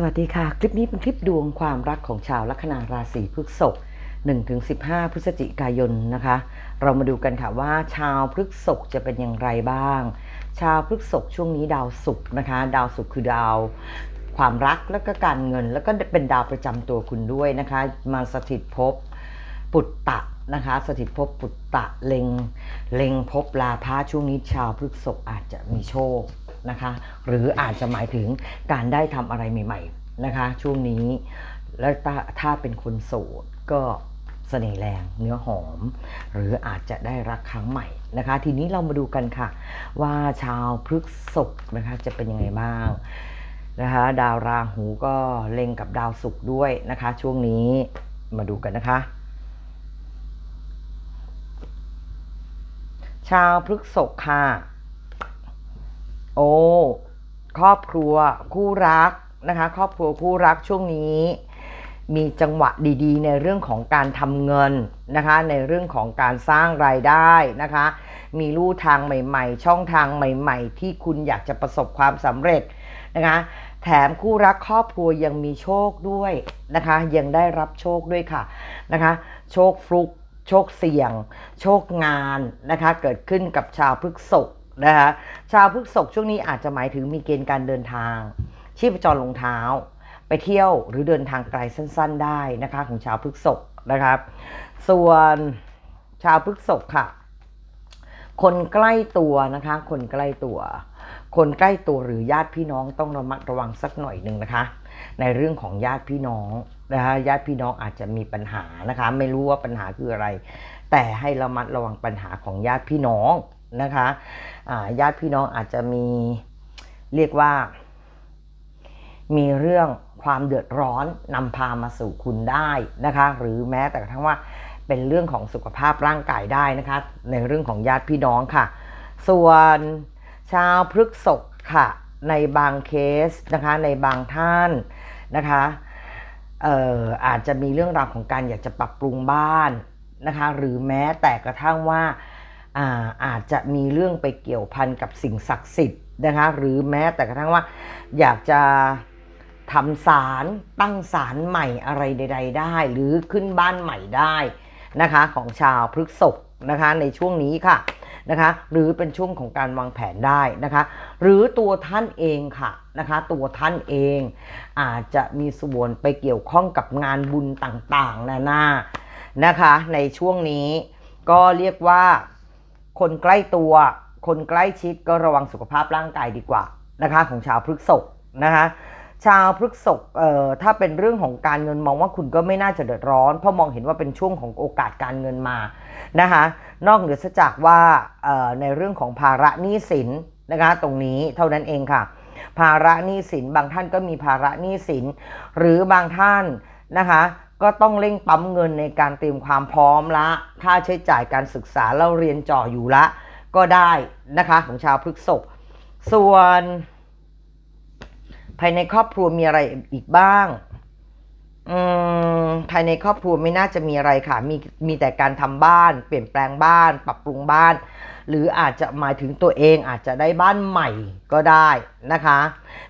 สวัสดีค่ะ คลิปนี้เป็นคลิปดวงความรักของชาวลัคนาราศีพฤษภ1-15 พฤศจิกายนนะคะ เรามาดูกันค่ะว่าชาวพฤษภจะเป็นอย่างไรบ้าง ชาวพฤษภช่วงนี้ดาวศุกร์นะคะ ดาวศุกร์คือดาว ความรักแล้วก็การเงิน แล้วก็เป็นดาวประจำตัวคุณด้วยนะคะ มาสถิตภพปุตตะนะคะ สถิตภพปุตตะเล็งเล็งภพลาภาช่วงนี้ชาวพฤษภอาจจะมีโชค นะคะ หรืออาจจะหมายถึงการได้ทำอะไรใหม่ๆนะคะ ช่วงนี้แล้วถ้าถ้าเป็นคนโสดก็เสน่ห์แรงเนื้อหอม หรืออาจจะได้รักครั้งใหม่นะคะ ทีนี้เรามาดูกันค่ะ ว่าชาวพฤกษภนะคะจะเป็นยังไงบ้างนะคะดาวราหูก็เล็งกับดาวศุกร์ด้วยนะคะ ช่วงนี้มาดูกันนะคะ ชาวพฤกษภค่ะ โอ้ครอบครัวคู่รักนะคะ ครอบครัวคู่รักช่วงนี้ มีจังหวะดีๆ ในเรื่องของการทำเงินนะคะ ในเรื่องของการสร้างรายได้นะคะ มีลู่ทางใหม่ ๆ ช่องทางใหม่ ๆ ที่คุณอยากจะประสบความสำเร็จนะคะแถมคู่รักครอบครัวยังมีโชคด้วยนะคะ ยังได้รับโชคด้วยค่ะนะคะ โชคฟลุก โชคเสี่ยง โชคงานนะคะ เกิดขึ้นกับชาวพฤกษภ นะคะชาวพฤษภช่วงนี้อาจจะหมายถึงมีเกณฑ์การเดินทาง ชีพจรลงเท้า ไปเที่ยวหรือเดินทางไกลสั้น ๆ ได้นะคะของชาวพฤษภนะครับ ส่วนชาวพฤษภค่ะ คนใกล้ตัวนะคะ คนใกล้ตัว คนใกล้ตัวหรือญาติพี่น้องต้องระมัดระวังสักหน่อยหนึ่งนะคะ ในเรื่องของญาติพี่น้องนะคะญาติพี่น้องอาจจะมีปัญหานะคะ ไม่รู้ว่าปัญหาคืออะไร แต่ให้ระมัดระวังปัญหาของญาติพี่น้อง นะคะญาติพี่น้องอาจจะมีเรียกว่า มีเรื่องความเดือดร้อนนำพามาสู่คุณได้นะคะ หรือแม้แต่กระทั่งว่าเป็นเรื่องของสุขภาพร่างกายได้นะคะ ในเรื่องของญาติพี่น้องค่ะ ส่วนชาวพฤกษกค่ะ ในบางเคสนะคะ ในบางท่านนะคะเอ่ออาจจะมีเรื่องราวของการอยากจะปรับปรุงบ้านนะคะ หรือแม้แต่กระทั่งว่า อาอาจจะมีเรื่องไปเกี่ยวพันกับสิ่งศักดิ์สิทธิ์นะคะหรือแม้แต่กระทั่งว่าอยากจะทำศาลตั้งศาลใหม่อะไรใด ๆ ได้ หรือขึ้นบ้านใหม่ได้นะคะของชาวพฤกษภนะคะในช่วงนี้ค่ะนะคะหรือเป็นช่วงของการวางแผนได้นะคะหรือตัวท่านเองค่ะนะคะตัวท่านเองอาจจะมีส่วนไปเกี่ยวข้องกับงานบุญต่างๆนานานะคะในช่วงนี้ก็เรียกว่า คนใกล้ตัว คนใกล้ชิดก็ระวังสุขภาพร่างกายดีกว่านะคะของชาวพฤกษภนะคะชาวพฤกษภเอ่อถ้าเป็นเรื่องของการเงินมองว่าคุณก็ไม่น่าจะเดือดร้อน เพราะมองเห็นว่าเป็นช่วงของโอกาสการเงินมานะคะนอกเหนือจากว่าเอ่อในเรื่องของภาระหนี้สินนะคะตรงนี้เท่านั้นเองค่ะ ภาระหนี้สินบางท่านก็มีภาระหนี้สิน หรือบางท่านนะคะ ก็ต้องเร่งปั๊มเงินในการเตรียมความพร้อมละ ค่าใช้จ่ายการศึกษาเราเรียนจ่ออยู่ละ ก็ได้นะคะของชาวพฤกษภส่วน ภายในครอบครัวมีอะไรอีกบ้างอืมภายในครอบครัวไม่น่าจะมีอะไรค่ะ มีมีแต่การทำบ้าน เปลี่ยนแปลงบ้าน ปรับปรุงบ้าน หรืออาจจะหมายถึงตัวเองอาจจะได้บ้านใหม่ก็ได้นะคะ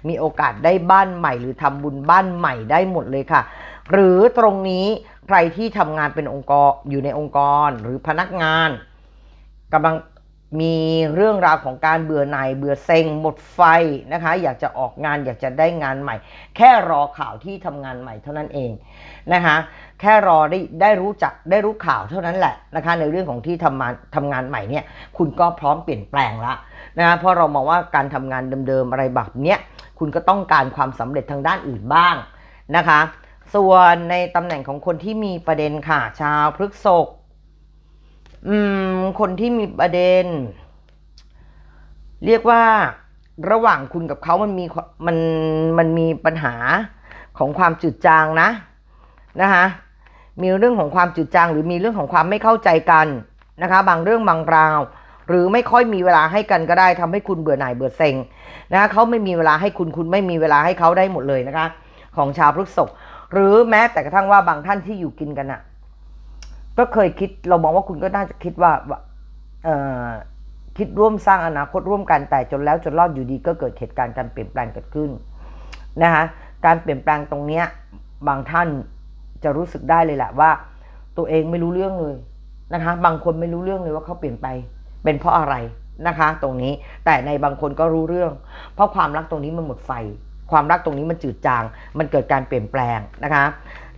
มีโอกาสได้บ้านใหม่ หรือทำบุญบ้านใหม่ได้หมดเลยค่ะ หรือตรงนี้ใครที่ทำงานเป็นองค์กรอยู่ในองค์กรหรือพนักงานกำลังมีเรื่องราวของการเบื่อหน่ายเบื่อเซ็งหมดไฟนะคะ อยากจะออกงานอยากจะได้งานใหม่ แค่รอข่าวที่ทำงานใหม่เท่านั้นเองนะคะแค่รอได้ได้รู้จักได้รู้ข่าวเท่านั้นแหละนะคะในเรื่องของที่ทำงานทำงานใหม่เนี่ยคุณก็พร้อมเปลี่ยนแปลงละนะคะเพราะเรามองว่าการทำงานเดิมๆอะไรแบบเนี้ยคุณก็ต้องการความสำเร็จทางด้านอื่นบ้างนะคะ ส่วนในตำแหน่งของคนที่มีประเด็นค่ะ ชาวพฤกษกอืม คนที่มีประเด็น เรียกว่าระหว่างคุณกับเขามันมีมันมันมีปัญหาของความจืดจางนะนะคะมีเรื่องของความจืดจาง หรือมีเรื่องของความไม่เข้าใจกันนะคะ บางเรื่องบางราว หรือไม่ค่อยมีเวลาให้กันก็ได้ทำให้คุณเบื่อหน่ายเบื่อเซ็งนะคะเขาไม่มีเวลาให้คุณคุณไม่มีเวลาให้เขาได้หมดเลยนะคะ ของชาวพฤกษภ หรือแม้แต่กระทั่งว่าบางท่านที่อยู่กินกันอะก็เคยคิดเรามองว่าคุณก็น่าจะคิดว่าคิดร่วมสร้างอนาคตร่วมกันแต่จนแล้วจนรอดอยู่ดีก็เกิดเหตุการณ์การเปลี่ยนแปลงเกิดขึ้นนะคะการเปลี่ยนแปลงตรงเนี้ยบางท่านจะรู้สึกได้เลยแหละว่า ตัวเองไม่รู้เรื่องเลยนะคะบางคนไม่รู้เรื่องเลยว่าเขาเปลี่ยนไป เป็นเพราะอะไรนะคะ ตรงนี้แต่ในบางคนก็รู้เรื่อง เพราะความรักตรงนี้มันหมดไฟ ความรักตรงนี้มันจืดจาง มันเกิดการเปลี่ยนแปลงนะคะ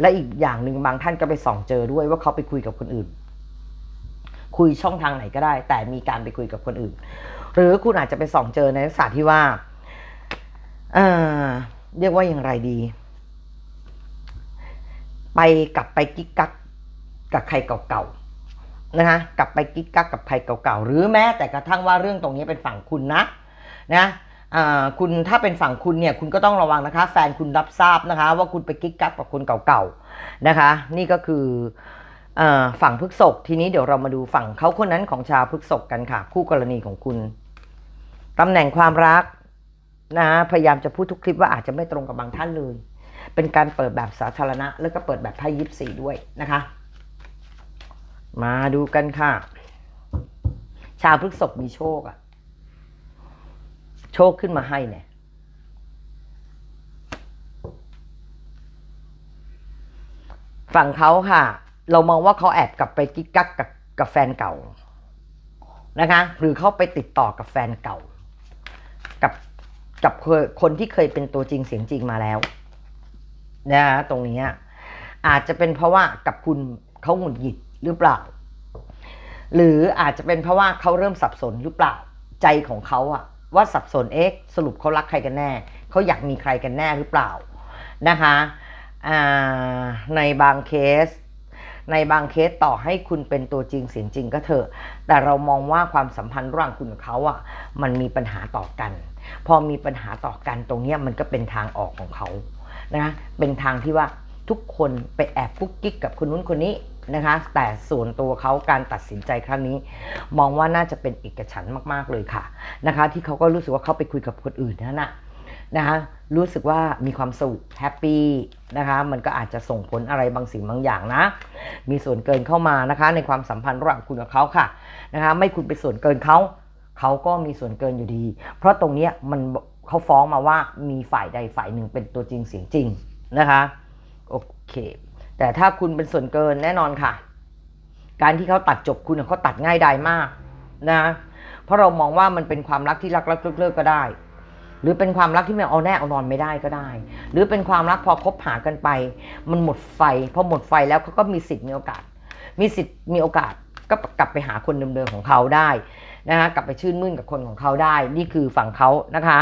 และอีกอย่างหนึ่งบางท่านก็ไปส่องเจอด้วยว่าเขาไปคุยกับคนอื่น คุยช่องทางไหนก็ได้ แต่มีการไปคุยกับคนอื่น หรือคุณอาจจะไปส่องเจอในลักษณะที่ว่าเอ่อเรียกว่าอย่างไรดี ไปกลับไปกิ๊กกักกับใครเก่าๆนะคะกลับไปกิ๊กกักกับใครเก่าๆหรือแม้แต่กระทั่งว่าเรื่องตรงนี้เป็นฝั่งคุณนะนะ คุณถ้าเป็นฝั่งคุณเนี่ยคุณก็ต้องระวังนะคะ แฟนคุณรับทราบนะคะ ว่าคุณไปกิ๊กกักกับคนเก่าๆนะคะ นี่ก็คืออฝั่งพฤกษกทีนี้เดี๋ยวเรามาดูฝั่งเขาคนนั้นของชาวพฤกษกกันค่ะ คู่กรณีของคุณตำแหน่งความรักนะพยายามจะพูดทุกคลิปว่าอาจจะไม่ตรงกับบางท่านเลย เป็นการเปิดแบบสาธารณะ แล้วก็เปิดแบบไพ่ยิปซีด้วยนะคะ มาดูกันค่ะ ชาวพฤกษบมีโชคอะ โชคขึ้นมาให้เนี่ยฝั่งเขาค่ะ เรามองว่าเขาแอบกลับไปกิ๊กกักกับกับแฟนเก่านะคะ หรือเขาไปติดต่อกับแฟนเก่า กับกับคนที่เคยเป็นตัวจริงเสียงจริงมาแล้วนะฮะตรงนี้อาจจะเป็นเพราะว่ากับคุณเขาหงุดหงิดหรือเปล่า หรืออาจจะเป็นเพราะว่าเขาเริ่มสับสนหรือเปล่าใจของเขาอะ ว่าสับสนเอ๊ะสรุปเขารักใครกันแน่ เขาอยากมีใครกันแน่หรือเปล่านะคะในบางเคส ในบางเคสต่อให้คุณเป็นตัวจริงเสียงจริงก็เถอะ แต่เรามองว่าความสัมพันธ์ระหว่างคุณกับเขาอะมันมีปัญหาต่อกัน พอมีปัญหาต่อกันตรงเนี้ยมันก็เป็นทางออกของเขานะคะเป็นทางที่ว่าทุกคนไปแอบกุ๊กกิ๊กกับคนนู้นคนนี้ นะคะ แต่ส่วนตัวเขาการตัดสินใจครั้งนี้ มองว่าน่าจะเป็นเอกฉันมากๆเลยค่ะนะคะ ที่เขาก็รู้สึกว่าเขาไปคุยกับคนอื่นนั่นนะนะคะรู้สึกว่ามีความสุขแฮปปี้นะคะมันก็อาจจะส่งผลอะไรบางสิ่งบางอย่างนะ มีส่วนเกินเข้ามานะคะ ในความสัมพันธ์ระหว่างคุณกับเขาค่ะนะคะไม่คุณไปส่วนเกินเขาเขาก็มีส่วนเกินอยู่ดี เพราะตรงนี้มันเขาฟ้องมาว่ามีฝ่ายใดฝ่ายหนึ่งเป็นตัวจริงเสียงจริงนะคะโอเค แต่ถ้าคุณเป็นส่วนเกินแน่นอนค่ะ การที่เขาตัดจบคุณเขาตัดง่ายดายมากนะ เพราะเรามองว่ามันเป็นความรักที่รักรักเลิกเลิกก็ได้ หรือเป็นความรักที่มันเอาแน่เอานอนไม่ได้ก็ได้ หรือเป็นความรักพอคบหากันไป มันหมดไฟพอหมดไฟแล้วเขาก็มีสิทธิ์มีโอกาส มีสิทธิ์มีโอกาสก็กลับไปหาคนเดิมๆของเขาได้นะคะกลับไปชื่นมื่นกับคนของเขาได้ นี่คือฝั่งเขานะคะ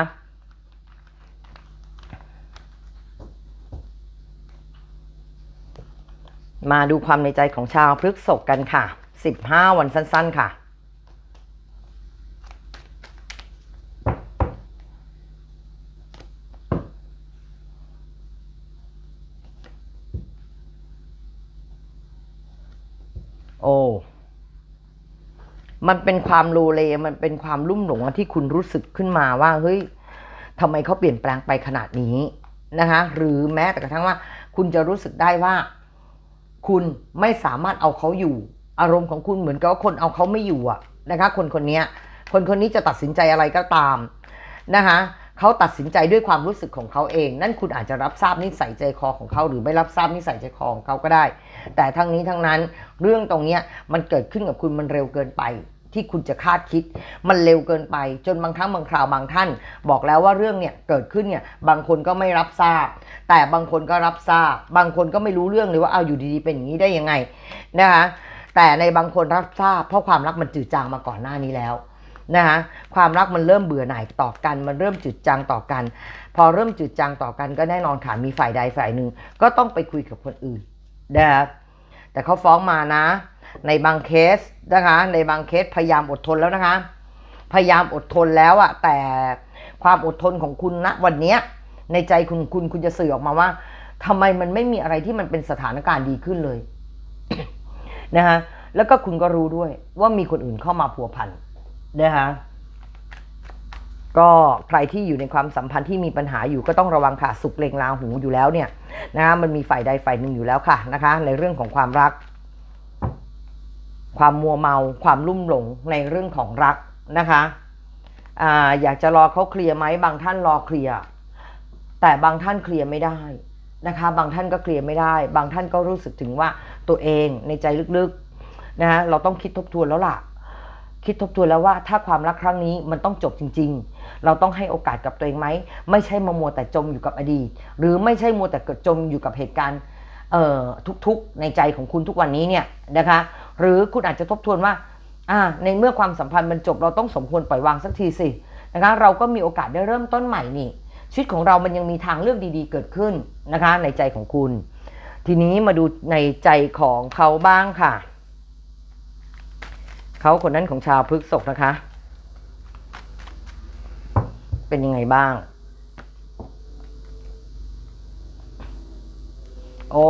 มาดูความในใจของชาวพฤกษกกันค่ะ 15 วันสั้น ๆ ค่ะ โอ้ มันเป็นความโลเล มันเป็นความลุ่มหลงที่คุณรู้สึกขึ้นมาว่า เฮ้ยทำไมเขาเปลี่ยนแปลงไปขนาดนี้นะคะ หรือแม้แต่กระทั่งว่า คุณจะรู้สึกได้ว่า คุณไม่สามารถเอาเขาอยู่ อารมณ์ของคุณเหมือนกับว่าคนเอาเขาไม่อยู่อะนะคะคนคนนี้คนคนนี้จะตัดสินใจอะไรก็ตามนะคะเขาตัดสินใจด้วยความรู้สึกของเขาเอง นั่นคุณอาจจะรับทราบนิสัยใจคอของเขาหรือไม่รับทราบนิสัยใจคอของเขาก็ได้ แต่ทั้งนี้ทั้งนั้นเรื่องตรงนี้มันเกิดขึ้นกับคุณมันเร็วเกินไป ที่คุณจะคาดคิด มันเร็วเกินไป จนบางครั้งบางคราวบางท่าน บอกแล้วว่าเรื่องเนี่ยเกิดขึ้นเนี่ยบางคนก็ไม่รับทราบ แต่บางคนก็รับทราบ บางคนก็ไม่รู้เรื่องเลยว่าเอาอยู่ดีๆเป็นอย่างนี้ได้ยังไงนะคะแต่ในบางคนรับทราบ เพราะความรักมันจืดจางมาก่อนหน้านี้แล้วนะคะความรักมันเริ่มเบื่อหน่ายต่อกัน มันเริ่มจืดจางต่อกัน พอเริ่มจืดจางต่อกันก็แน่นอนค่ะมีฝ่ายใดฝ่ายหนึ่งก็ต้องไปคุยกับคนอื่นนะคะแต่เขาฟ้องมานะ ในบางเคสนะคะ ในบางเคสพยายามอดทนแล้วนะคะ พยายามอดทนแล้วอะแต่ความอดทนของคุณณวันนี้ในใจคุณคุณคุณจะสื่อออกมาว่าทำไมมันไม่มีอะไรที่มันเป็นสถานการณ์ดีขึ้นเลยนะคะแล้วก็คุณก็รู้ด้วยว่ามีคนอื่นเข้ามาพัวพันนะคะก็ใครที่อยู่ในความสัมพันธ์ที่มีปัญหาอยู่ก็ต้องระวังค่ะสุกเลงลาหูอยู่แล้วเนี่ยนะคะมันมีฝ่ายใดฝ่ายหนึ่งอยู่แล้วค่ะนะคะ ในเรื่องของความรัก ความมัวเมาความลุ่มหลงในเรื่องของรักนะคะออยากจะรอเขาเคลียร์ไหมบางท่านรอเคลียร์แต่บางท่านเคลียร์ไม่ได้นะคะ บางท่านก็เคลียร์ไม่ได้ บางท่านก็รู้สึกถึงว่าตัวเองในใจลึกๆนะฮะเราต้องคิดทบทวนแล้วล่ะ คิดทบทวนแล้วว่าถ้าความรักครั้งนี้มันต้องจบจริง ๆ เราต้องให้โอกาสกับตัวเองไหมไม่ใช่มามัวแต่จมอยู่กับอดีต หรือไม่ใช่มัวแต่จมอยู่กับเหตุการณ์ทุกๆในใจของคุณทุกวันนี้เนี่ยนะคะ หรือคุณอาจจะทบทวนว่าอ่าในเมื่อความสัมพันธ์มันจบเราต้องสมควรปล่อยวางสักทีสินะคะเราก็มีโอกาสได้เริ่มต้นใหม่นี่ ชีวิตของเรามันยังมีทางเลือกดีๆ เกิดขึ้นนะคะ ในใจของคุณ ทีนี้มาดูในใจของเขาบ้างค่ะ เขาคนนั้นของชาวพฤกษกนะคะ เป็นยังไงบ้าง โอ้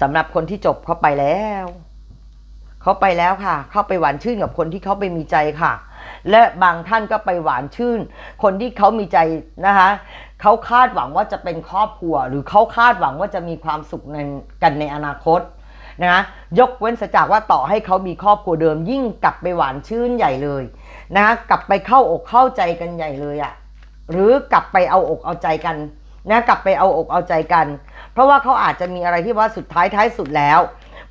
สำหรับคนที่จบเข้าไปแล้ว เขาไปแล้วค่ะ เข้าไปหวานชื่นกับคนที่เขาไปมีใจค่ะ และบางท่านก็ไปหวานชื่น คนที่เขามีใจนะคะเขาคาดหวังว่าจะเป็นครอบครัว หรือเขาคาดหวังว่าจะมีความสุขในกันในอนาคตนะคะยกเว้นสจากว่าต่อให้เขามีครอบครัวเดิม ยิ่งกลับไปหวานชื่นใหญ่เลยนะคะกลับไปเข้าอกเข้าใจกันใหญ่เลยอะหรือกลับไปเอาอกเอาใจกัน นะกลับไปเอาอกเอาใจกัน เพราะว่าเขาอาจจะมีอะไรที่ว่าสุดท้ายท้ายสุดแล้ว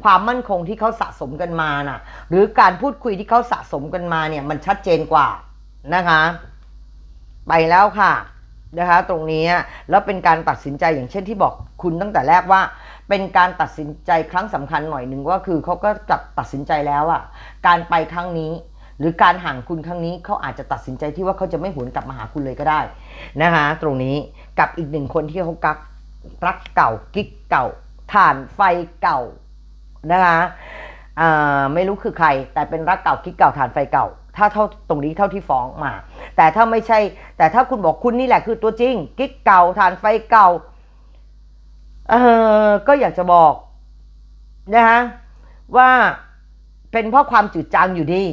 ความมั่นคงที่เขาสะสมกันมาน่ะ หรือการพูดคุยที่เขาสะสมกันมาเนี่ยมันชัดเจนกว่านะคะ ไปแล้วค่ะนะคะตรงนี้แล้วเป็นการตัดสินใจอย่างเช่นที่บอกคุณตั้งแต่แรกว่า เป็นการตัดสินใจครั้งสำคัญหน่อยหนึ่งว่าคือเขาก็กลับตัดสินใจแล้วอะการไปครั้งนี้ หรือการห่างคุณครั้งนี้เขาอาจจะตัดสินใจที่ว่าเขาจะไม่หวนกลับมาหาคุณเลยก็ได้นะคะ ตรงนี้ กับอีกหนึ่งคนที่เขากักรักเก่ากิ๊กเก่าฐานไฟเก่านะคะอ่าไม่รู้คือใคร แต่เป็นรักเก่าคิดเก่าฐานไฟเก่า ถ้าเท่าตรงนี้เท่าที่ฟ้องมา แต่ถ้าไม่ใช่ แต่ถ้าคุณบอกคุณนี่แหละคือตัวจริง กิ๊กเก่าฐานไฟเก่าเออก็อยากจะบอกนะคะว่าเป็นเพราะความจืดจางอยู่ดี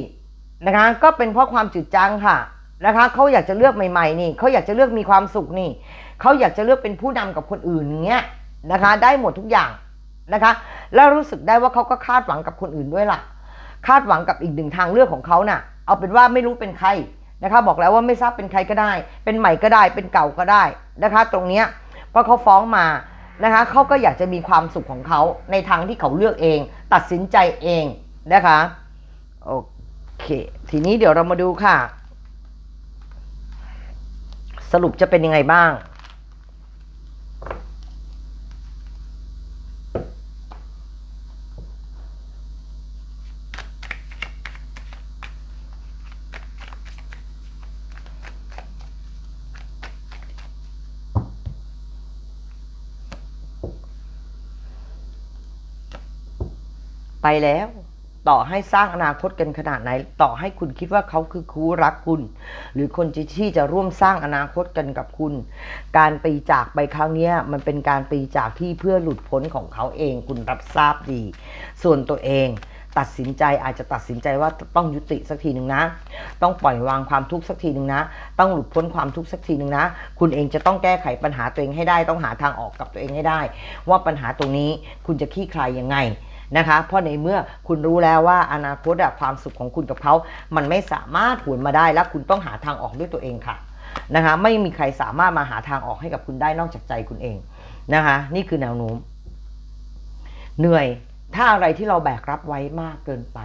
นะคะก็เป็นเพราะความจืดจางค่ะ นะคะเขาอยากจะเลือกใหม่ๆนี่เขาอยากจะเลือกมีความสุขนี่เขาอยากจะเลือกเป็นผู้นำกับคนอื่นอย่างเงี้ยนะคะ ได้หมดทุกอย่างนะคะ แล้วรู้สึกได้ว่าเขาก็คาดหวังกับคนอื่นด้วยล่ะ คาดหวังกับอีกหนึ่งทางเลือกของเขาน่ะ เอาเป็นว่าไม่รู้เป็นใครนะคะ บอกแล้วว่าไม่ทราบเป็นใครก็ได้ เป็นใหม่ก็ได้เป็นเก่าก็ได้นะคะ ตรงเนี้ยเพราะเขาฟ้องมานะคะเขาก็อยากจะมีความสุขของเขาในทางที่เขาเลือกเอง ตัดสินใจเองนะคะโอเค ทีนี้เดี๋ยวเรามาดูค่ะ สรุปจะเป็นยังไงบ้าง ไปแล้ว ต่อให้สร้างอนาคตกันขนาดไหน ต่อให้คุณคิดว่าเขาคือคู่รักคุณ หรือคนที่จะร่วมสร้างอนาคตกันกับคุณ การปีจากไปครั้งนี้มันเป็นการปีจากที่เพื่อหลุดพ้นของเขาเอง คุณรับทราบดี ส่วนตัวเองตัดสินใจอาจจะตัดสินใจว่าต้องยุติสักทีหนึ่งนะ ต้องปล่อยวางความทุกข์สักทีหนึ่งนะ ต้องหลุดพ้นความทุกข์สักทีหนึ่งนะ คุณเองจะต้องแก้ไขปัญหาตัวเองให้ได้ ต้องหาทางออกกับตัวเองให้ได้ ว่าปัญหาตรงนี้คุณจะขี้คลายยังไง นะคะเพราะในเมื่อคุณรู้แล้วว่าอนาคตอะความสุขของคุณกับเขา มันไม่สามารถหวนมาได้และคุณต้องหาทางออกด้วยตัวเองค่ะนะคะไม่มีใครสามารถมาหาทางออกให้กับคุณได้นอกจากใจคุณเองนะคะนี่คือแนวโน้ม เหนื่อยถ้าอะไรที่เราแบกรับไว้มากเกินไป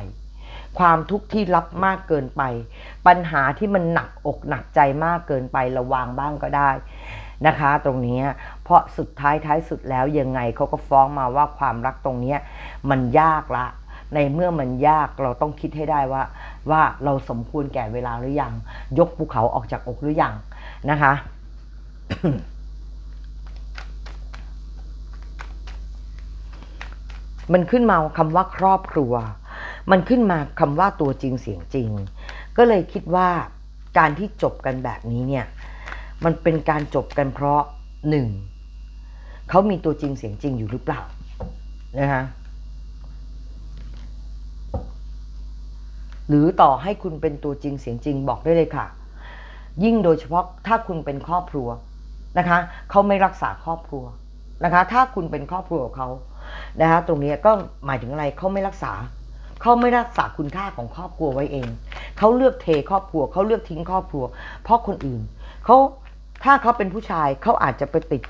ความทุกข์ที่รับมากเกินไป ปัญหาที่มันหนักอกหนักใจมากเกินไประวางบ้างก็ได้นะคะ ตรงนี้ เพราะสุดท้ายท้ายสุดแล้วยังไงเขาก็ฟ้องมาว่าความรักตรงนี้มันยากละ ในเมื่อมันยากเราต้องคิดให้ได้ว่า ว่าเราสมควรแก่เวลาหรือยัง ยกภูเขาออกจากอกหรือยังนะคะมันขึ้นมาคำว่าครอบครัว มันขึ้นมาคำว่าตัวจริงเสียงจริง ก็เลยคิดว่าการที่จบกันแบบนี้เนี่ย มันเป็นการจบกันเพราะหนึ่ง เขามีตัวจริงเสียงจริงอยู่หรือเปล่านะคะหรือต่อให้คุณเป็นตัวจริงเสียงจริงบอกได้เลยค่ะ ยิ่งโดยเฉพาะถ้าคุณเป็นครอบครัวนะคะเขาไม่รักษาครอบครัวนะคะ ถ้าคุณเป็นครอบครัวของเขานะคะตรงนี้ก็หมายถึงอะไรเขาไม่รักษาเขาไม่รักษาคุณค่าของครอบครัวไว้เองเขาเลือกเทครอบครัวเขาเลือกทิ้งครอบครัว เพราะคนอื่นเขาถ้าเขาเป็นผู้ชายเขาอาจจะไปติด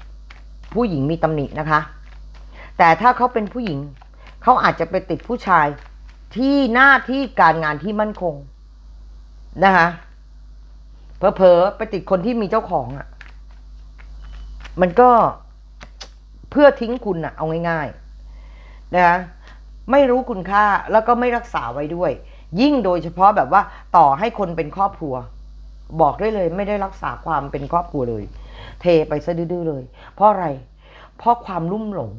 ผู้หญิงมีตำหนินะคะ แต่ถ้าเขาเป็นผู้หญิง เขาอาจจะไปติดผู้ชายที่หน้าที่การงานที่มั่นคงนะคะเผลอๆไปติดคนที่มีเจ้าของอะ่ะ มันก็เพื่อทิ้งคุณอะ่ะ เอาง่ายๆนะคะไม่รู้คุณค่าแล้วก็ไม่รักษาไว้ด้วย ยิ่งโดยเฉพาะแบบว่าต่อให้คนเป็นครอบครัว บอกได้เลย ไม่ได้รักษาความเป็นครอบครัวเลย เทไปซะดื้อเลย เพราะอะไร เพราะความลุ่มหลง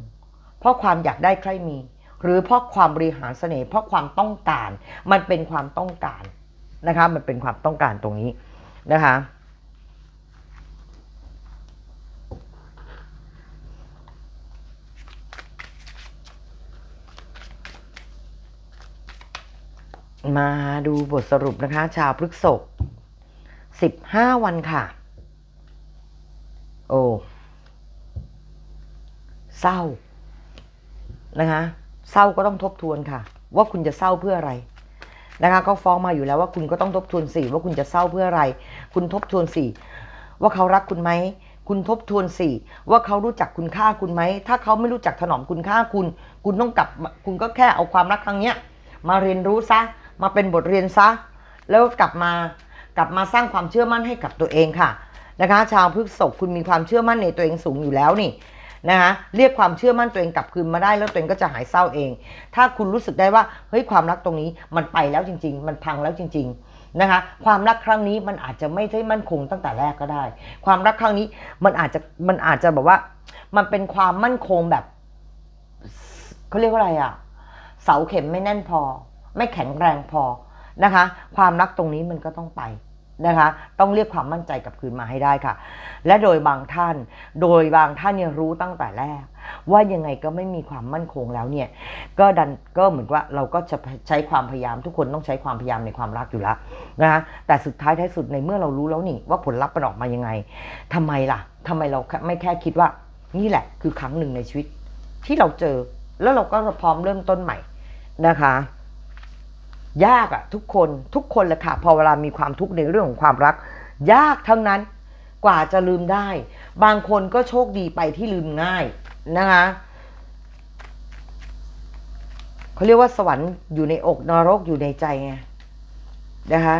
เพราะความอยากได้ใครมี หรือเพราะความบริหารเสน่ห์เพราะความต้องการ มันเป็นความต้องการนะคะ มันเป็นความต้องการตรงนี้นะคะมาดูบทสรุปนะคะ ชาวพฤกษกสิบห้าวันค่ะ โอ้เศร้านะคะเศร้าก็ต้องทบทวนค่ะ ว่าคุณจะเศร้าเพื่ออะไรนะคะก็ฟ้องมาอยู่แล้วว่าคุณก็ต้องทบทวนสิว่าคุณจะเศร้าเพื่ออะไร คุณทบทวนสิว่าเขารักคุณไหมคุณทบทวนสิว่าเขารู้จักคุณค่าคุณไหมถ้าเขาไม่รู้จักถนอมคุณค่าคุณ คุณต้องกลับคุณก็แค่เอาความรักครั้งเนี้ยมาเรียนรู้ซะมาเป็นบทเรียนซะแล้วกลับมากลับมาสร้างความเชื่อมั่นให้กับตัวเองค่ะ นะคะ ชาวพฤกษกคุณมีความเชื่อมั่นในตัวเองสูงอยู่แล้วนี่นะคะเรียกความเชื่อมั่นตัวเองกลับคืนมาได้แล้วตัวเองก็จะหายเศร้าเอง ถ้าคุณรู้สึกได้ว่าเฮ้ยความรักตรงนี้มันไปแล้วจริง ๆ มันพังแล้วจริง ๆนะคะ ความรักครั้งนี้มันอาจจะไม่ใช่มั่นคงตั้งแต่แรกก็ได้ ความรักครั้งนี้มันอาจจะมันอาจจะแบบว่า มันเป็นความมั่นคงแบบเขาเรียกว่าอะไรอะเสาเข็มไม่แน่นพอ ไม่แข็งแรงพอนะคะ ความรักตรงนี้มันก็ต้องไป นะคะ ต้องเรียกความมั่นใจกลับคืนมาให้ได้ค่ะ และโดยบางท่าน โดยบางท่านเนี่ยรู้ตั้งแต่แรก ว่ายังไงก็ไม่มีความมั่นคงแล้วเนี่ย ก็ดันก็เหมือนว่าเราก็จะใช้ความพยายามทุกคนต้องใช้ความพยายามในความรักอยู่แล้วนะคะแต่สุดท้ายท้ายสุดในเมื่อเรารู้แล้วนี่ว่าผลลัพธ์มันออกมายังไงทำไมล่ะทำไมเราไม่แค่คิดว่า นี่แหละคือครั้งหนึ่งในชีวิต ที่เราเจอแล้วเราก็พร้อมเริ่มต้นใหม่นะคะ ยากอะทุกคนทุกคนเลยค่ะพอเวลามีความทุกข์ในเรื่องของความรัก ยากทั้งนั้นกว่าจะลืมได้ บางคนก็โชคดีไปที่ลืมง่ายนะคะเขาเรียกว่าสวรรค์อยู่ในอกนรกอยู่ในใจไงนะคะ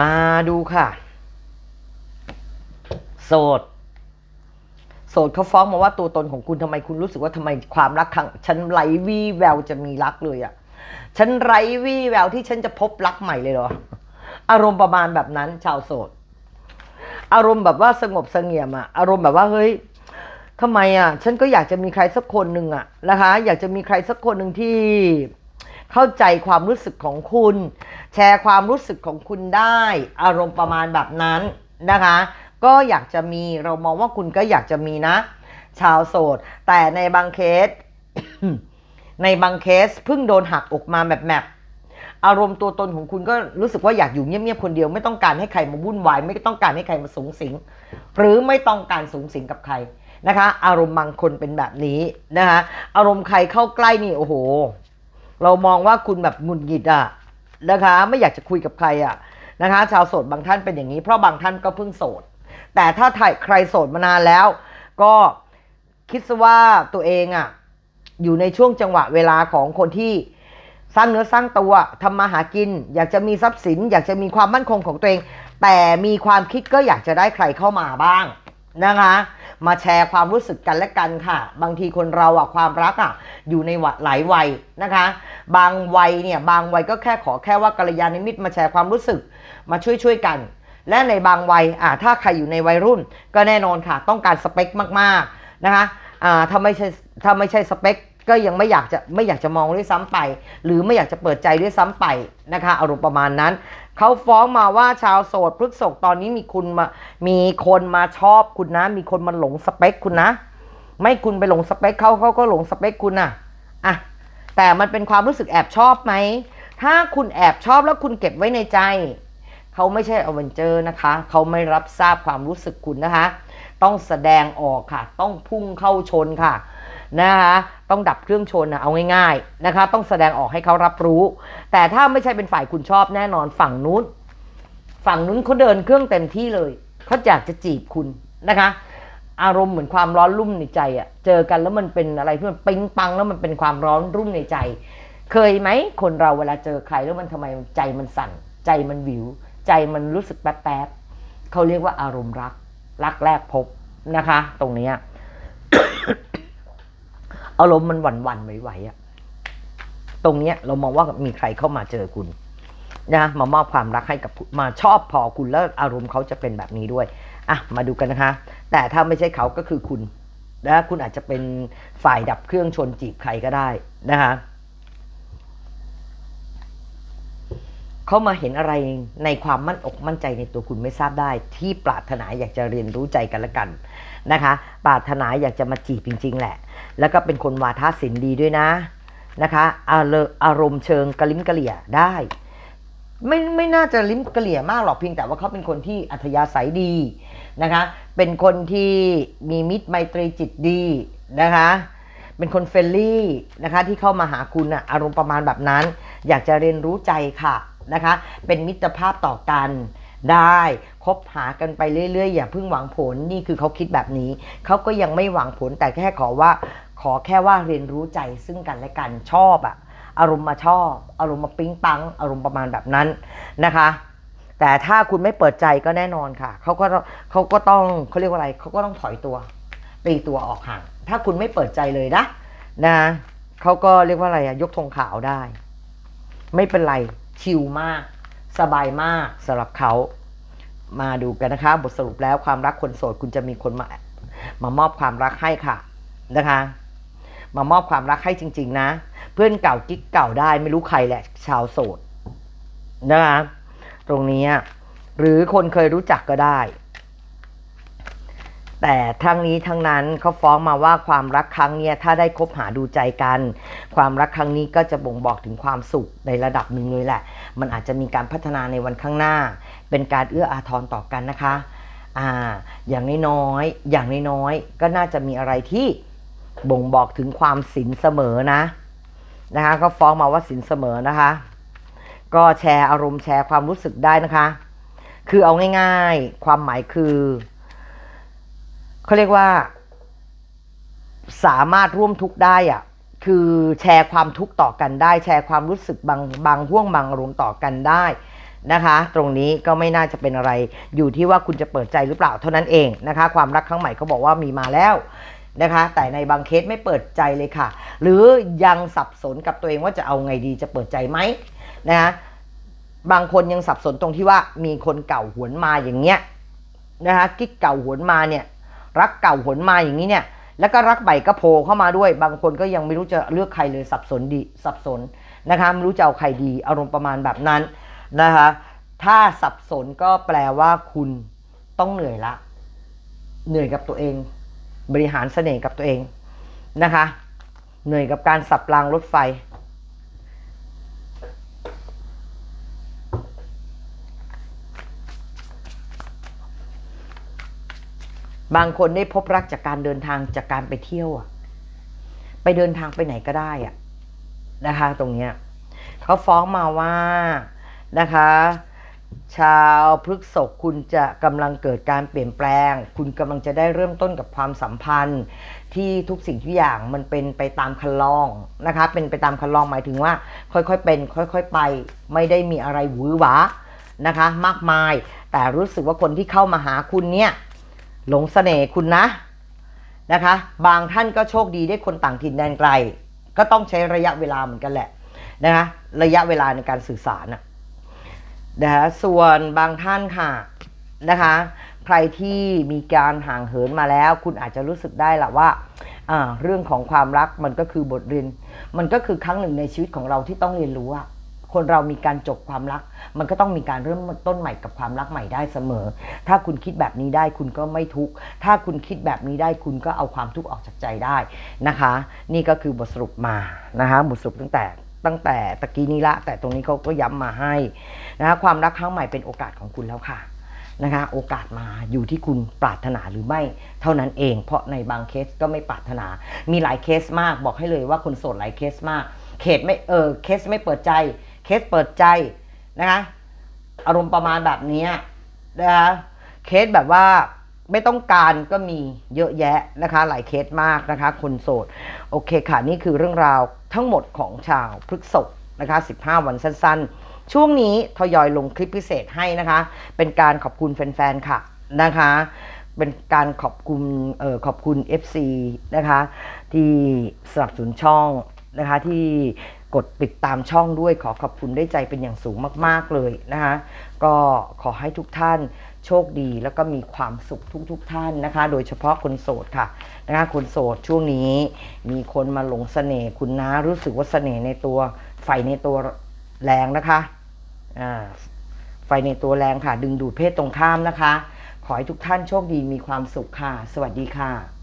มาดูค่ะ โสด ดเขาฟ้องมาว่าตัวตนของคุณทำไมคุณรู้สึกว่าทำไมความรักครั้งฉันไร้วี่แววจะมีรักเลยอะ่ะฉันไร้วี่แววที่ฉันจะพบรักใหม่เลยเหรอ อารมณ์ประมาณแบบนั้น ชาวโสด อารมณ์แบบว่าสงบเสงี่ยมอะอารมณ์แบบว่าเฮ้ยทำไมอะฉันก็อยากจะมีใครสักคนหนึ่งอะนะคะ อยากจะมีใครสักคนหนึ่งที่เข้าใจความรู้สึกของคุณ แชร์ความรู้สึกของคุณได้ อารมณ์ประมาณแบบนั้นนะคะ ก็อยากจะมีเรามองว่าคุณก็อยากจะมีนะ ชาวโสด แต่ในบางเคส ในบางเคสเพิ่งโดนหักอกมาแบบแบบอารมณ์ตัวตนของคุณก็รู้สึกว่าอยากอยู่เงียบๆคนเดียว ไม่ต้องการให้ใครมาวุ่นวายไม่ต้องการให้ใครมาสูงสิง หรือไม่ต้องการสูงสิงกับใครนะคะ อารมณ์บางคนเป็นแบบนี้นะคะอารมณ์ใครเข้าใกล้นี่โอ้โห เรามองว่าคุณแบบหงุดหงิดอะนะคะ ไม่อยากจะคุยกับใครอะนะคะ ชาวโสดบางท่านเป็นอย่างนี้เพราะบางท่านก็เพิ่งโสด แต่ถ้าถ่ายใครโสดมานานแล้ว ก็คิดซะว่าตัวเองอะอยู่ในช่วงจังหวะเวลาของคนที่สร้างเนื้อสร้างตัวทำมาหากิน อยากจะมีทรัพย์สิน อยากจะมีความมั่นคงของตัวเอง แต่มีความคิดก็อยากจะได้ใครเข้ามาบ้างนะคะ มาแชร์ความรู้สึกกันและกันค่ะ บางทีคนเราอะความรักอะอยู่ในวัดหลายวัยนะคะ บางวัยเนี่ยบางวัยก็แค่ขอแค่ว่ากัลยาณมิตรมาแชร์ความรู้สึกมาช่วยช่วยกัน และในบางวัยอ่าถ้าใครอยู่ในวัยรุ่น ก็แน่นอนค่ะ ต้องการสเปคมากๆนะคะอ่าถ้าไม่ใช่ถ้าไม่ใช่สเปคก็ยังไม่อยากจะไม่อยากจะมองด้วยซ้ำไป หรือไม่อยากจะเปิดใจด้วยซ้ำไปนะคะอารมณ์ประมาณนั้น เขาฟ้องมาว่าชาวโสดพฤกษกตอนนี้มีคุณมามีคนมาชอบคุณนะ มีคนมาหลงสเปคคุณนะ ไม่คุณไปหลงสเปคเขาเขาก็หลงสเปคคุณน่ะอะแต่มันเป็นความรู้สึกแอบชอบไหมถ้าคุณแอบชอบแล้วคุณเก็บไว้ในใจ เขาไม่ใช่อเวนเจอร์นะคะ เขาไม่รับทราบความรู้สึกคุณนะคะ ต้องแสดงออกค่ะ ต้องพุ่งเข้าชนค่ะนะคะต้องดับเครื่องชนนะเอาง่ายๆนะคะ ต้องแสดงออกให้เขารับรู้ แต่ถ้าไม่ใช่เป็นฝ่ายคุณชอบแน่นอนฝั่งนู้น ฝั่งนู้นเขาเดินเครื่องเต็มที่เลยเขาอยากจะจีบคุณนะคะ อารมณ์เหมือนความร้อนรุ่มในใจอะ่ะเจอกันแล้วมันเป็นอะไรที่มันปิ๊งปังแล้วมันเป็นความร้อนรุ่มในใจ เคยไหมคนเราเวลาเจอใครแล้วมันทำไมใจมันสั่นใจมันวิว ใจมันรู้สึกแป๊บๆเขาเรียกว่าอารมณ์รัก รักแรกพบนะคะ ตรงนี้อารมณ์มันหวั่นวันๆไหวๆอะตรงนี้เรามองว่ามีใครเข้ามาเจอคุณนะมามอบความรักให้กับมาชอบพอคุณแล้วอารมณ์เขาจะเป็นแบบนี้ด้วยอะมาดูกันนะคะ แต่ถ้าไม่ใช่เขาก็คือคุณนะคุณอาจจะเป็นฝ่ายดับเครื่องชนจีบใครก็ได้นะคะ เขามาเห็นอะไรในความมั่นอกมั่นใจในตัวคุณไม่ทราบได้ ที่ปรารถนาอยากจะเรียนรู้ใจกันละกันนะคะ ปรารถนาอยากจะมาจีบจริง ๆ แหละ แล้วก็เป็นคนวาทศิลป์ดีด้วยนะนะคะอารอารมณ์เชิงกระลิ้มกระเหลี่ยได้ไม่ไม่น่าจะลิ้มกระเหลี่ยมากหรอกเพียงแต่ว่าเขาเป็นคนที่อัธยาศัยดีนะคะเป็นคนที่มีมิตรไมตรีจิตดีนะคะเป็นคนเฟรนลี่นะคะที่เข้ามาหาคุณอะอารมณ์ประมาณแบบนั้น อยากจะเรียนรู้ใจค่ะ นะคะ เป็นมิตรภาพต่อกันได้คบหากันไปเรื่อยๆ อย่าเพิ่งหวังผลนี่คือเขาคิดแบบนี้ เขาก็ยังไม่หวังผลแต่แค่ขอว่า ขอแค่ว่าเรียนรู้ใจซึ่งกันและกันชอบอะอารมณ์มาชอบ อารมณ์มาปิ๊งปัง อารมณ์ประมาณแบบนั้นนะคะ แต่ถ้าคุณไม่เปิดใจก็แน่นอนค่ะเขาก็เขาก็ต้องเขาเรียกว่าอะไรเขาก็ต้องถอยตัวตีตัวออกห่างถ้าคุณไม่เปิดใจเลยนะนะเขาก็เรียกว่าอะไรอะยกธงขาวได้ ไม่เป็นไร ชิลมาก สบายมากสำหรับเขา มาดูกันนะคะ บทสรุปแล้วความรักคนโสดคุณจะมีคนมามามอบความรักให้ค่ะนะคะ มามอบความรักให้จริง ๆ นะ เพื่อนเก่ากิ๊กเก่าได้ไม่รู้ใครแหละ ชาวโสดนะคะตรงนี้หรือคนเคยรู้จักก็ได้ แต่ทั้งนี้ทั้งนั้นเขาฟ้องมาว่าความรักครั้งนี้ถ้าได้คบหาดูใจกัน ความรักครั้งนี้ก็จะบ่งบอกถึงความสุขในระดับหนึ่งเลยแหละ มันอาจจะมีการพัฒนาในวันข้างหน้า เป็นการเอื้ออาทรต่อกันนะคะอ่าอย่างน้อยๆอย่างน้อยๆก็น่าจะมีอะไรที่บ่งบอกถึงความสินเสมอนะนะคะก็ฟ้องมาว่าสินเสมอนะคะ ก็แชร์อารมณ์แชร์ความรู้สึกได้นะคะ คือเอาง่ายๆ ความหมายคือ เขาเรียกว่า สามารถร่วมทุกข์ได้อะคือแชร์ความทุกข์ต่อกันได้ แชร์ความรู้สึกบางบางห่วงบางอารมณ์ต่อกันได้นะคะ ตรงนี้ก็ไม่น่าจะเป็นอะไรอยู่ที่ว่าคุณจะเปิดใจหรือเปล่าเท่านั้นเองนะคะ ความรักครั้งใหม่เขาบอกว่ามีมาแล้วนะคะ แต่ในบางเคสไม่เปิดใจเลยค่ะ หรือยังสับสนกับตัวเองว่าจะเอาไงดีจะเปิดใจไหมนะคะบางคนยังสับสนตรงที่ว่ามีคนเก่าหวนมาอย่างเงี้ยนะคะกิ๊กเก่าหวนมาเนี่ย รักเก่าหนมาอย่างนี้เนี่ย แล้วก็รักใหม่ก็โผล่เข้ามาด้วย บางคนก็ยังไม่รู้จะเลือกใครเลยสับสนดีสับสนนะคะไม่รู้จะเอาใครดีอารมณ์ประมาณแบบนั้นนะคะถ้าสับสนก็แปลว่าคุณต้องเหนื่อยละ เหนื่อยกับตัวเอง บริหารเสน่ห์กับตัวเองนะคะ เหนื่อยกับการสับรางรถไฟ บางคนได้พบรักจากการเดินทางจากการไปเที่ยวอะไปเดินทางไปไหนก็ได้อะนะคะ ตรงเนี้ยเขาฟ้องมาว่านะคะ ชาวพฤกษกคุณจะกำลังเกิดการเปลี่ยนแปลง คุณกำลังจะได้เริ่มต้นกับความสัมพันธ์ ที่ทุกสิ่งทุกอย่างมันเป็นไปตามคันลองนะคะ เป็นไปตามคันลองหมายถึงว่า ค่อยๆเป็น ค่อยๆไป ไม่ได้มีอะไรหวือหวานะคะ มากมาย แต่รู้สึกว่าคนที่เข้ามาหาคุณเนี่ย หลงเสน่ห์คุณนะนะคะ บางท่านก็โชคดีได้คนต่างถิ่นแดนไกล ก็ต้องใช้ระยะเวลาเหมือนกันแหละนะคะระยะเวลาในการสื่อสารนะนะคะส่วนบางท่านค่ะนะคะใครที่มีการห่างเหินมาแล้ว คุณอาจจะรู้สึกได้แหละว่าอ่าเรื่องของความรักมันก็คือบทเรียน มันก็คือครั้งหนึ่งในชีวิตของเราที่ต้องเรียนรู้อะ คนเรามีการจบความรัก มันก็ต้องมีการเริ่มต้นใหม่กับความรักใหม่ได้เสมอ ถ้าคุณคิดแบบนี้ได้คุณก็ไม่ทุกข์ ถ้าคุณคิดแบบนี้ได้คุณก็เอาความทุกข์ออกจากใจได้นะคะ นี่ก็คือบทสรุปมานะคะบทสรุปตั้งแต่ตั้งแต่ตะกี้นี้ละ แต่ตรงนี้เขาก็ย้ำมาให้นะคะความรักครั้งใหม่เป็นโอกาสของคุณแล้วค่ะนะคะโอกาสมาอยู่ที่คุณปรารถนาหรือไม่เท่านั้นเอง เพราะในบางเคสก็ไม่ปรารถนา มีหลายเคสมากบอกให้เลยว่าคนโสดหลายเคสมากเคสไม่เออเคสไม่เปิดใจ เคสเปิดใจนะคะอารมณ์ประมาณแบบนี้นะคะเคสแบบว่าไม่ต้องการก็มีเยอะแยะนะคะ หลายเคสมากนะคะ คนโสด โอเคค่ะ นี่คือเรื่องราวทั้งหมดของชาวพฤกษกนะคะ 15 วันสั้นๆ ช่วงนี้ทยอยลงคลิปพิเศษให้นะคะ เป็นการขอบคุณแฟนๆ ค่ะนะคะ เป็นการขอบคุณเอ่อขอบคุณ FC นะคะ ที่สนับสนุนช่องนะคะที่ กดติดตามช่องด้วยขอขอบคุณได้ใจเป็นอย่างสูงมาก ๆ เลยนะคะก็ขอให้ทุกท่านโชคดีแล้วก็มีความสุขทุกๆทท่านนะคะ โดยเฉพาะคนโสดค่ะนะคะคนโสดช่วงนี้มีคนมาหลงเสน่ห์คุณนะรู้สึกว่าเสน่ห์ในตัวไฟในตัวแรงนะคะอ่าไฟในตัวแรงค่ะ ดึงดูดเพศตรงข้ามนะคะ ขอให้ทุกท่านโชคดีมีความสุขค่ะ สวัสดีค่ะ